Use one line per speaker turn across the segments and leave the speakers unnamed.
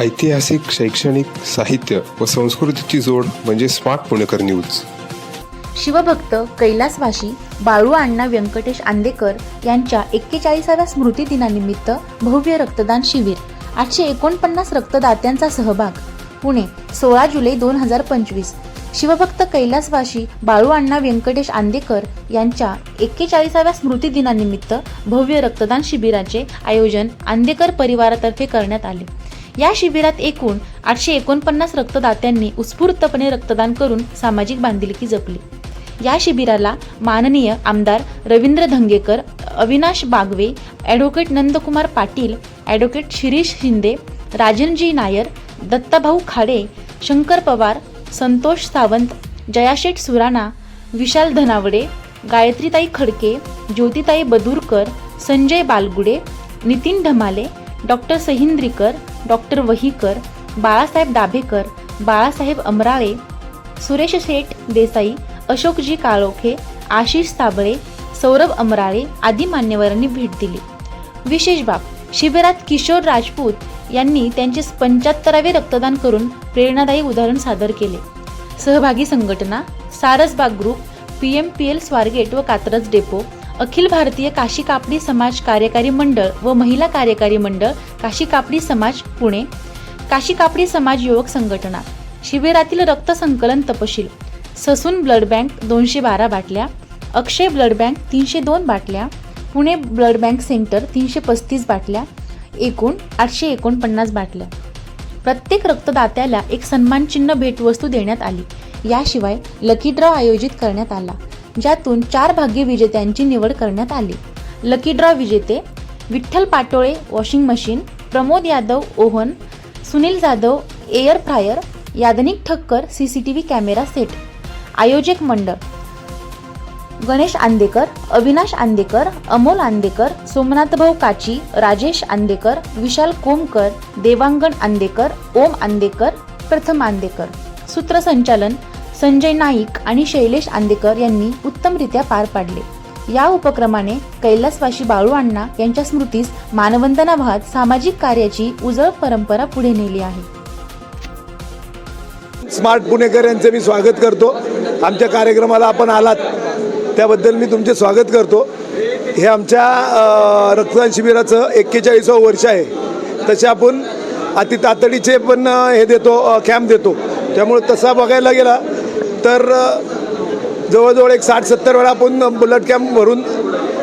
ऐतिहासिक शैक्षणिक साहित्य व संस्कृतीची जोड म्हणजे स्मार्ट पुणेकर न्यूज.
शिवभक्त कैलासवाशी बाळू अण्णा व्यंकटेश आंदेकर यांच्या एक्केचाळीसाव्या स्मृती दिनानिमित्त भव्य रक्तदान शिबिर आठशे एकोणपन्नास रक्तदात्यांचा सहभाग पुणे सोळा जुलै दोन हजार पंचवीस. शिवभक्त कैलासवाशी बाळू अण्णा व्यंकटेश आंदेकर यांच्या एक्केचाळीसाव्या स्मृती दिनानिमित्त भव्य रक्तदान शिबिराचे आयोजन आंदेकर परिवारातर्फे करण्यात आले. या शिबिरात एकूण आठशे एकोणपन्नास रक्तदात्यांनी उत्स्फूर्तपणे रक्तदान करून सामाजिक बांधिलकी जपली. या शिबिराला माननीय आमदार Ravindra Dhangekar Avinash Bagwe advocate Nandkumar Patil advocate Shirish Shinde Rajanji Nair Dattabhau Khade Shankar Pawar Santosh Sawant Jayasheth Surana Vishal Dhanawade Gayatritai Khadke Jyotitai Badurkar Sanjay Balgude Nitin Dhamale doctor Sahindrikar doctor Wahikar Balasaheb Dabhekar Balasaheb Amrale Suresh Sheth Desai Ashokji Kalokhe Ashish Sable Saurabh Amrale आदी मान्यवरांनी भेट दिली. विशेष बाब शिबिरात किशोर राजपूत यांनी त्यांचे पंच्याहत्तरावे रक्तदान करून प्रेरणादायी उदाहरण सादर केले. सहभागी संघटना Sarasbaug group P M P L Swargate व कात्रज डेपो अखिल भारतीय काशी कापडी समाज कार्यकारी मंडळ व महिला कार्यकारी मंडळ काशी कापडी समाज पुणे. काशी कापडी समाज युवक संघटना. शिबिरातील रक्त संकलन तपशील. ससून ब्लड बँक दोनशे बारा बाटल्या. अक्षय ब्लड बँक तीनशे दोन बाटल्या. पुणे ब्लड बँक सेंटर तीनशे पस्तीस बाटल्या. एकूण आठशे एकोणपन्नास बाटल्या. प्रत्येक रक्तदात्याला एक सन्मानचिन्ह भेटवस्तू देण्यात आली. याशिवाय लकी ड्रॉ आयोजित करण्यात आला. ज्यातून चार भाग्य विजेत्यांची निवड करण्यात आली. लकी ड्रॉ विजेते Vitthal Patole washing machine Pramod Yadav oven Sunil Jadhav air fryer Yadnik Thakkar C C T V camera set आयोजक मंडळ. गणेश आंदेकर अविनाश आंदेकर अमोल आंदेकर सोमनाथभाऊ काची राजेश आंदेकर विशाल कोमकर देवांगण आंदेकर ओम आंदेकर प्रथम आंदेकर. सूत्रसंचालन संजय नाईक आणि शैलेश आंदेकर यांनी उत्तमरित्या पार पाडले. या उपक्रमाने कैलासवाशी बाळू अण्णा यांच्या स्मृतीस मानवंदना वाहत सामाजिक कार्याची उजळ परंपरा पुढे नेली आहे.
स्मार्ट पुणेकर यांचे मी स्वागत करतो. आमच्या कार्यक्रमाला आपण आलात. त्याबद्दल मी तुमचे स्वागत करतो. हे आमच्या रक्तदान शिबिराचं एक्केचाळीसावं वर्ष आहे. तसे आपण अति तातडीचे पण हे देतो कॅम्प देतो. त्यामुळे तसा बघायला गेला तर जवळजवळ एक साठ सत्तर वेळा आपण बुलेट कॅम्प भरून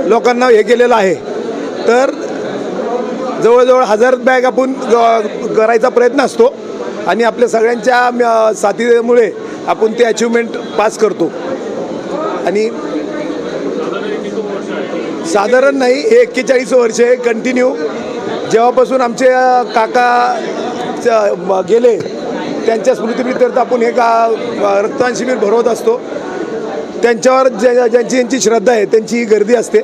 लोकांना हे केलेलं आहे. तर जवळजवळ हजार बॅग आपण करायचा प्रयत्न असतो आणि आपल्या सगळ्यांच्या साथीमुळे आपण ते अचिव्हमेंट पास करतो. आणि साधारण नाही हे एक्केचाळीस वर्ष आहे कंटिन्यू जेव्हापासून आमचे काका च- गेले त्यांच्या स्मृतीप्रित्यर्थ आपण हे का रक्तदान शिबिर भरवत असतो. त्यांच्यावर ज्या ज्यांची ज्यांची श्रद्धा आहे त्यांची गर्दी असते.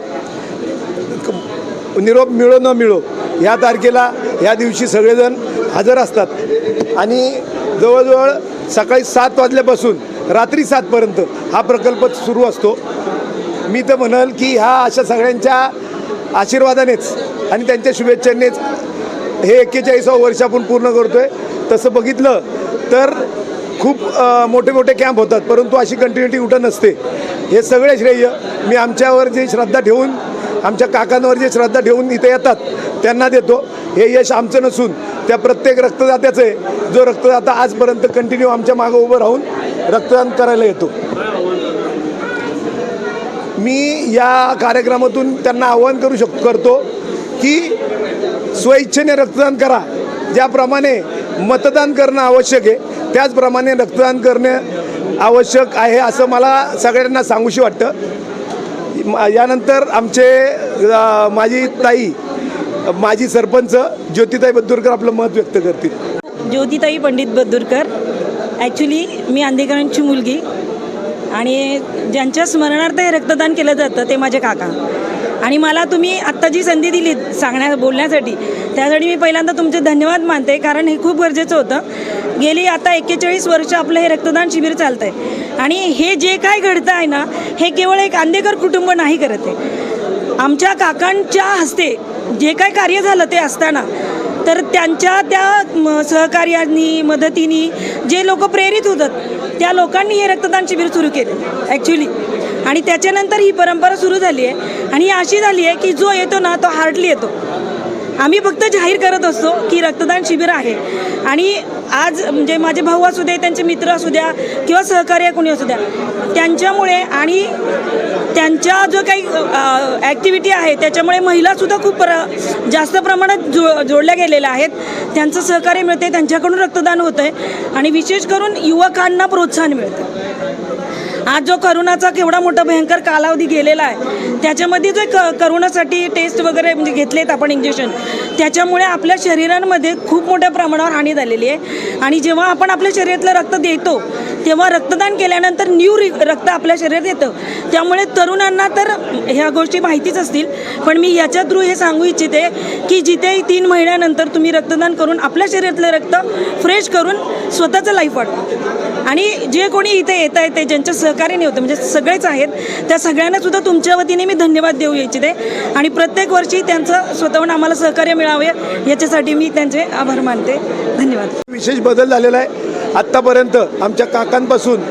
निरोप मिळो न मिळो ह्या तारखेला ह्या दिवशी सगळेजण हजर असतात. आणि जवळजवळ सकाळी सात वाजल्यापासून रात्री सातपर्यंत हा प्रकल्प सुरू असतो. मी तर म्हणाल की ह्या अशा सगळ्यांच्या आशीर्वादानेच आणि त्यांच्या शुभेच्छांनीच हे एक्केचाळीसावं वर्ष आपण पूर्ण करतो आहे तसं बघितलं तर खूप मोठे मोठे कॅम्प होतात परंतु अशी कंटिन्युटी कुठं नसते. हे सगळे श्रेय मी आमच्यावर जे श्रद्धा ठेवून आमच्या काकांवर जे श्रद्धा ठेवून इथे येतात त्यांना देतो. हे यश आमचं नसून त्या प्रत्येक रक्तदात्याचं आहे. जो रक्तदाता आजपर्यंत कंटिन्यू आमच्या मागं उभं राहून रक्तदान करायला येतो. मी या कार्यक्रमातून त्यांना आवाहन करू शक करतो की स्वइच्छेने रक्तदान करा. ज्याप्रमाणे मतदान करणं आवश्यक आहे. त्याचप्रमाणे रक्तदान करणे आवश्यक आहे असं मला सगळ्यांना सांगूशी वाटतं. यानंतर आमचे माझी ताई माजी सरपंच ज्योतिताई बद्दूरकर आपलं मत व्यक्त करतील.
ज्योतिताई पंडित बद्दूरकर ॲक्च्युली मी आंदेकरांची मुलगी आणि ज्यांच्या स्मरणार्थ हे रक्तदान केलं जातं ते माझे काका. आणि मला तुम्ही आत्ता जी संधी दिली सांगण्या बोलण्यासाठी त्यासाठी मी पहिल्यांदा तुमचे धन्यवाद मानते कारण हे खूप गरजेचं होतं. गेली आता एक्केचाळीस वर्ष आपलं हे रक्तदान शिबिर चालतं आहे आणि हे जे काय घडतं आहे ना हे केवळ एक आंदेकर कुटुंब नाही करत आहे. आमच्या काकांच्या हस्ते जे काय कार्य झालं ते असताना तर त्यांच्या त्या म, सहकार्यानी मदतीनी जे लोक प्रेरित होतात त्या लोकांनी हे रक्तदान शिबिर सुरू केलं. ॲक्च्युली आणि त्याच्यानंतर ही परंपरा सुरू झाली आहे. आणि ही अशी झाली आहे की जो येतो ना तो हार्डली येतो. आम्ही फक्त जाहीर करत असतो की रक्तदान शिबिर आहे. आणि आज म्हणजे माझे भाऊ असू दे त्यांचे मित्र असू द्या किंवा सहकार्य कोणी असू द्या त्यांच्यामुळे आणि त्यांच्या जो काही ॲक्टिव्हिटी आहे त्याच्यामुळे महिलासुद्धा खूप प्र जास्त प्रमाणात जो जोडल्या गेलेल्या आहेत. त्यांचं सहकार्य मिळते त्यांच्याकडून रक्तदान होतं आहे आणि विशेष करून युवकांना प्रोत्साहन मिळतं आज जो करोनाचा केवढा मोठा भयंकर कालावधी गेलेला आहे त्याच्यामध्ये जे क करोनासाठी टेस्ट वगैरे म्हणजे घेतलेत आपण इंजेक्शन त्याच्यामुळे आपल्या शरीरांमध्ये खूप मोठ्या प्रमाणावर हानी झालेली आहे. आणि जेव्हा आपण आपल्या शरीरातलं रक्त देतो तेव्हा रक्तदान केल्यानंतर न्यू रक्त आपल्या शरीरात येतं. त्यामुळे तरुणांना तर ह्या गोष्टी माहितीच असतील पण मी याच्या थ्रू हे सांगू इच्छिते की जिथे तीन महिन्यानंतर तुम्ही रक्तदान करून आपल्या शरीरातलं रक्त फ्रेश करून स्वतःचं लाईफ वाढवा. आणि जे कोणी इथे येत आहेत ते ज्यांच्या सहकार्याने होतं म्हणजे सगळेच आहेत त्या सगळ्यांना सुद्धा तुमच्या वतीने मी धन्यवाद देऊ इच्छिते. आणि प्रत्येक वर्षी त्यांचं स्वतःहून आम्हाला सहकार्य मिळावे याच्यासाठी मी त्यांचे आभार मानते. धन्यवाद.
विशेष बदल झालेला आहे. आत्तापर्यंत आमच्या काकांपासून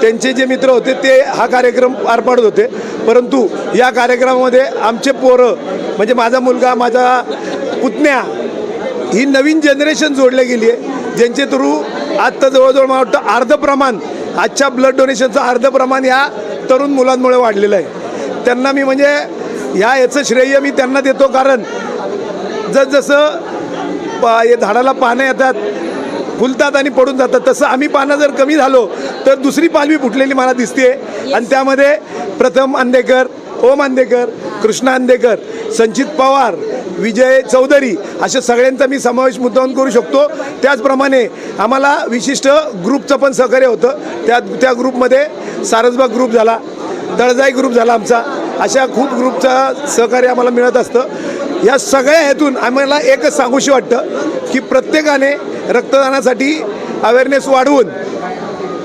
त्यांचे जे मित्र होते ते हा कार्यक्रम पार पाडत होते. परंतु या कार्यक्रमामध्ये आमचे पोरं म्हणजे माझा मुलगा माझा पुतण्या ही नवीन जनरेशन जोडल्या गेली आहे ज्यांचे थ्रू आत्ता जवळजवळ मला वाटतं अर्ध प्रमाण आजच्या ब्लड डोनेशनचं अर्ध प्रमाण या तरुण मुलांमुळे वाढलेलं आहे. त्यांना मी म्हणजे ह्या याचं श्रेय मी त्यांना देतो कारण जसजसं पा हे झाडाला पानं येतात फुलतात आणि पडून जातात तसं आम्ही पानं जर कमी झालो तर दुसरी पालवी फुटलेली मला दिसते आणि त्यामध्ये प्रथम आंदेकर ओम आंदेकर कृष्णा आंदेकर संचित पवार विजय चौधरी अशा सगळ्यांचा मी समावेश मुद्दावून करू शकतो. त्याचप्रमाणे आम्हाला विशिष्ट ग्रुपचं पण सहकार्य होतं. त्या त्या ग्रुपमध्ये सारसबाग ग्रुप झाला दळजाई ग्रुप झाला आमचा. अशा खूप ग्रुपचा सहकार्य आम्हाला मिळत असतं. या सगळ्या हेतून आम्हाला एकच सांगूशी वाटतं की प्रत्येकाने रक्तदानासाठी अवेअरनेस वाढवून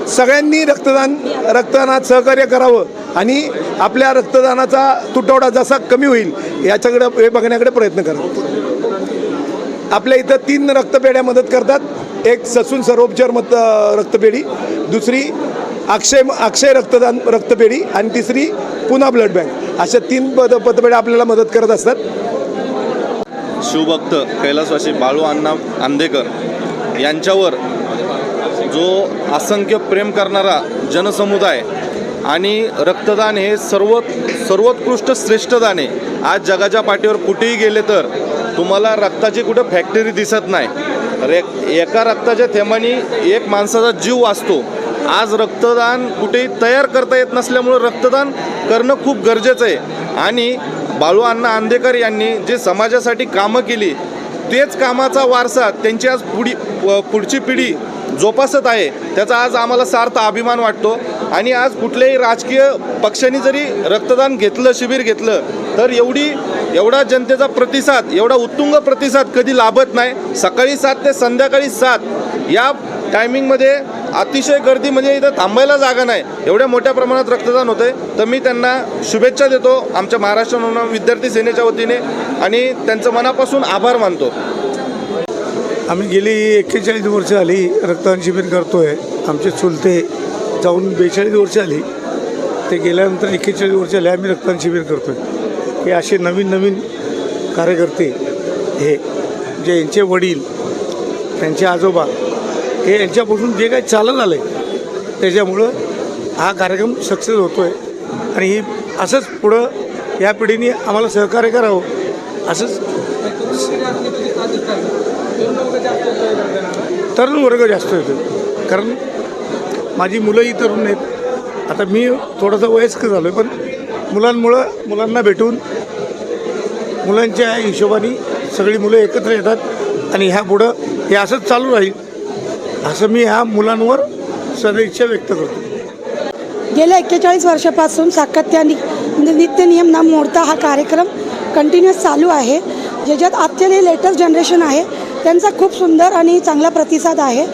सगळ्यांनी रक्तदान रक्तदानात सहकार्य करावं. आणि आपल्या रक्तदानाचा तुटवडा जसा कमी होईल याच्याकडे हे बघण्याकडे प्रयत्न करतात आपल्या इथं तीन रक्तपेढ्या मदत करतात. एक ससून सर्वोपचार मत रक्तपेढी दुसरी अक्षय अक्षय रक्तदान रक्तपेढी आणि तिसरी पुन्हा ब्लड बँक. अशा तीन पद पतपेढ्या आपल्याला मदत करत असतात.
शिवभक्त कैलासवासी बाळू अण्णा आंदेकर यांच्यावर जो असंख्य प्रेम करणारा जनसमुदाय आणि रक्तदान हे सर्व सर्वोत्कृष्ट श्रेष्ठ दान आहे. आज जगाच्या पाठीवर कुठेही गेले तर तुम्हाला रक्ताची कुठं फॅक्टरी दिसत नाही. रे एका रक्ताच्या थेंबाने एक माणसाचा जीव वाचतो. आज रक्तदान कुठेही तयार करता येत नसल्यामुळं रक्तदान करणं खूप गरजेचं आहे. आणि बाळू अण्णा आंदेकर यांनी जे समाजासाठी कामं केली तेच कामाचा वारसा त्यांची आज पुढी पुढची पिढी जोपासत आहे. त्याचा आज आम्हाला सार्थ अभिमान वाटतो. आणि आज कुठल्याही राजकीय पक्षांनी जरी रक्तदान घेतलं शिबिर घेतलं तर एवढी एवढा जनतेचा प्रतिसाद एवढा उत्तुंग प्रतिसाद कधी लाभत नाही. सकाळी सात ते संध्याकाळी सात या टायमिंगमध्ये अतिशय गर्दी म्हणजे इथं थांबायला जागा नाही. एवढ्या मोठ्या प्रमाणात रक्तदान होते तर मी त्यांना शुभेच्छा देतो. आमच्या महाराष्ट्र विद्यार्थी सेनेच्या वतीने आणि त्यांचं मनापासून आभार मानतो.
आम्ही गेली एक्केचाळीस वर्ष झाली रक्तदान शिबिर करतो आहे आमचे चुलते जाऊन बेचाळीस वर्ष आली. ते गेल्यानंतर एक्केचाळीस वर्ष आले. आम्ही रक्तदान शिबिर करतो आहे हे असे नवीन नवीन कार्यकर्ते हे जे यांचे वडील त्यांचे आजोबा हे यांच्यापासून जे काही चालत आलं आहे त्याच्यामुळं हा कार्यक्रम सक्सेस होतो आहे आणि ही असंच पुढं या पिढीने आम्हाला सहकार्य करावं असंच तरुण वर्ग जास्त येतो कारण माझी मुलंही तरुण आहेत. आता मी थोडंसं वयस्क झालो आहे पण मुलांमुळं मुलांना भेटून मुलांच्या हिशोबाने सगळी मुलं एकत्र येतात आणि ह्या पुढं हे असंच चालू राहील असं मी ह्या मुलांवर सदैच्छा व्यक्त करतो.
गेल्या एक्केचाळीस वर्षापासून सातत्याने म्हणजे नित्य नियम न मोडता हा कार्यक्रम कंटिन्युअस चालू आहे. ज्याच्यात आजचे लेटेस्ट जनरेशन आहे त्यांचा खूप सुंदर आणि चांगला प्रतिसाद आहे.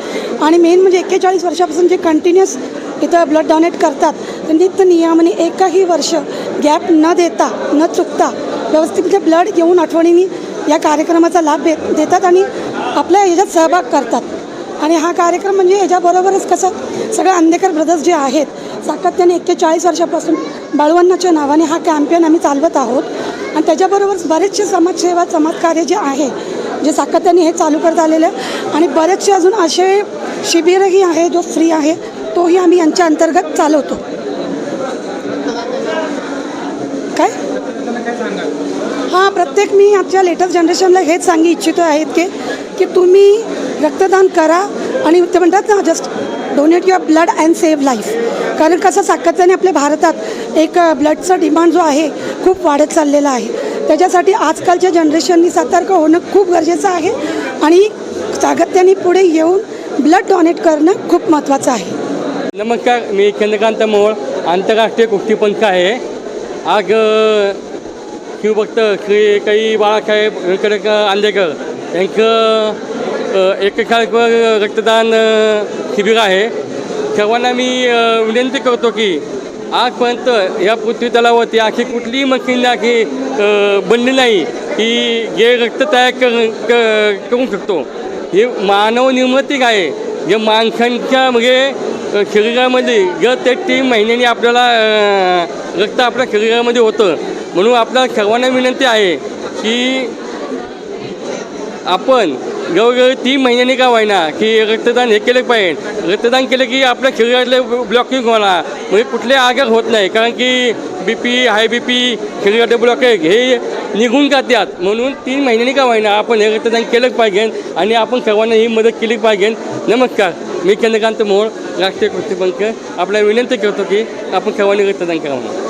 आणि मेन म्हणजे एक्केचाळीस वर्षापासून जे कंटिन्युअस इथं ब्लड डोनेट करतात तर नित्य नियमाने एकही वर्ष गॅप न देता न चुकता व्यवस्थित ब्लड घेऊन आठवणीने या कार्यक्रमाचा लाभ दे देतात आणि आपल्या याच्यात सहभाग करतात. आणि हा कार्यक्रम म्हणजे याच्याबरोबरच कसं सगळे अंधेकर ब्रदर्स जे आहेत सातत्याने एक्केचाळीस वर्षापासून बाळवन्नाच्या नावाने हा कॅम्पेन आम्ही चालवत आहोत. आणि त्याच्याबरोबरच बरेचसे समाजसेवा समाजकार्य जे आहे जे सातत्याने हे चालू करत आलेलं आहे आणि बरेचसे अजून असे शिबिरही आहे जो फ्री आहे तोही आम्ही यांच्या अंतर्गत चालवतो. काय? हां प्रत्येक मी आजच्या लेटेस्ट जनरेशनला हेच सांगू इच्छितो आहेत की की तुम्ही रक्तदान करा आणि ते म्हणतात ना just donate your blood and save life कारण कसं सातत्याने आपल्या भारतात एक ब्लडचा डिमांड जो आहे खूप वाढत चाललेला आहे. त्याच्यासाठी आजकालच्या जनरेशननी सतर्क होणं खूप गरजेचं आहे आणि सातत्याने पुढे येऊन ब्लड डोनेट करणं खूप महत्त्वाचं आहे.
नमस्कार मी चंद्रकांत मोहोळ आंतरराष्ट्रीय कुस्तीपंथ आहे. आज शिवभक्त श्री काही बाळासाहेब व्यंकटेश आंदेकर यांचं अ, रक्तदान शिबिर आहे. सर्वांना मी विनंती करतो की आजपर्यंत या पृथ्वी तलावरती आखी कुठलीही मशीन आखी बनली नाही. की जे रक्त तयार कर क- करू शकतो. हे मानव आहे जे माणसांच्या म्हणजे शरीरामध्ये जर ते तीन महिन्यांनी आपल्याला रक्त आपल्या शरीरामध्ये होतं. म्हणून आपल्या सर्वांना विनंती आहे की आपण जवळजवळ तीन महिन्यांनी का व्हायना की रक्तदान हे केलं पाहिजे. रक्तदान केलं की आपल्या शरीरातले ब्लॉकिंग होणार. म्हणजे कुठले आजार होत नाही. कारण की B P high B P शरीरातले ब्लॉकेज हे निघून जातात. म्हणून तीन महिन्यांनी का व्हायना आपण हे रक्तदान केलं पाहिजे आणि आपण सर्वांना ही मदत केली पाहिजे. नमस्कार. मी चंद्रकांत मोहोळ राष्ट्रीय कृषी पंख आपल्याला विनंती करतो की आपण सर्वांनी रक्तदान करावं.